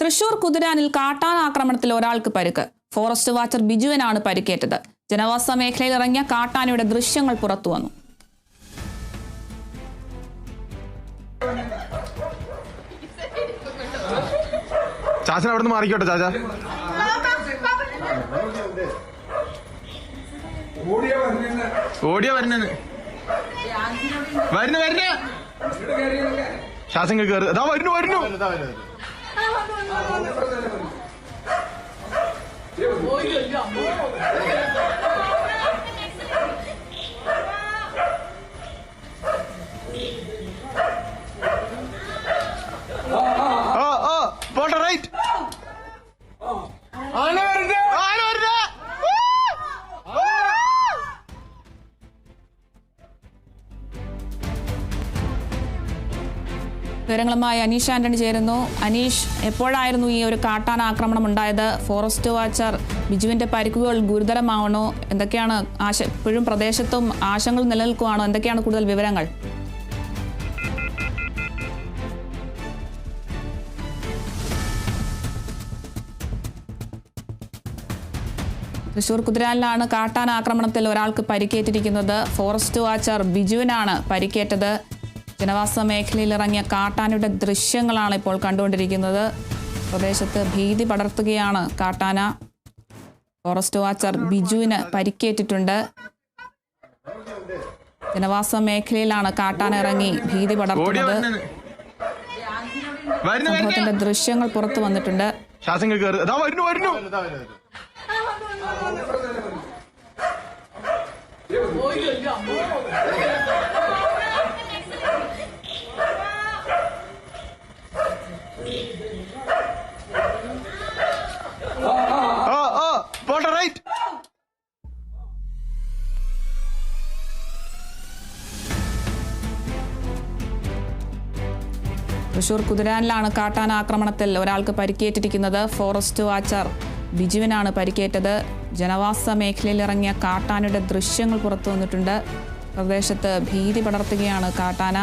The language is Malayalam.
തൃശൂർ കുതിരാനിൽ കാട്ടാന ആക്രമണത്തിൽ ഒരാൾക്ക് പരുക്ക്. ഫോറസ്റ്റ് വാച്ചർ ബിജുവിനാണ് പരിക്കേറ്റത്. ജനവാസ മേഖലയിൽ ഇറങ്ങിയ കാട്ടാനയുടെ ദൃശ്യങ്ങൾ പുറത്തുവന്നു ചാച്ചൻ അവിടെ നിന്ന് മാറിക്കോട്ടെ ചാച്ച. ഓടിയാ വരുന്നെന്ന്. വരുന്നു വരുന്നു. ശാസൻ കേറി. വരുന്നു വരുന്നു. പോട്ടെ റൈറ്റ് ആന വരുന്നു വിവരങ്ങളുമായി അനീഷ് ആന്റണി ചേരുന്നു. അനീഷ് എപ്പോഴായിരുന്നു ഈ ഒരു കാട്ടാന ആക്രമണം ഉണ്ടായത്? ഫോറസ്റ്റ് വാച്ചർ ബിജുവിന്റെ പരിക്കുകൾ ഗുരുതരമാവണോ എന്തൊക്കെയാണ് ആശ ഇപ്പോഴും പ്രദേശത്തും ആശങ്കകൾ നിലനിൽക്കുവാണോ? എന്തൊക്കെയാണ് കൂടുതൽ വിവരങ്ങൾ? തൃശൂർ കുതിരാലിലാണ് കാട്ടാന ആക്രമണത്തിൽ ഒരാൾക്ക് പരിക്കേറ്റിരിക്കുന്നത്. ഫോറസ്റ്റ് വാച്ചർ ബിജുവിനാണ് പരിക്കേറ്റത്. ജനവാസ മേഖലയിൽ ഇറങ്ങിയ കാട്ടാനയുടെ ദൃശ്യങ്ങളാണ് ഇപ്പോൾ കണ്ടുകൊണ്ടിരിക്കുന്നത്. പ്രദേശത്ത് ഭീതി പടർത്തുകയാണ് കാട്ടാന. ഫോറസ്റ്റ് വാച്ചർ ബിജുവിന് പരിക്കേറ്റിട്ടുണ്ട്. ജനവാസ മേഖലയിലാണ് കാട്ടാന ഇറങ്ങി ഭീതി പടർത്തുന്നത്. സംഭവത്തിന്റെ ദൃശ്യങ്ങൾ പുറത്തു വന്നിട്ടുണ്ട്. വരുന്നു. തൃശൂർ കുതിരാനിലാണ് കാട്ടാന ആക്രമണത്തിൽ ഒരാൾക്ക് പരിക്കേറ്റിരിക്കുന്നത് ഫോറസ്റ്റ് വാച്ചർ ബിജുവിനാണ് പരിക്കേറ്റത്. ജനവാസ മേഖലയിൽ ഇറങ്ങിയ കാട്ടാനയുടെ ദൃശ്യങ്ങൾ പുറത്തു വന്നിട്ടുണ്ട്. പ്രദേശത്ത് ഭീതി പടർത്തുകയാണ് കാട്ടാന.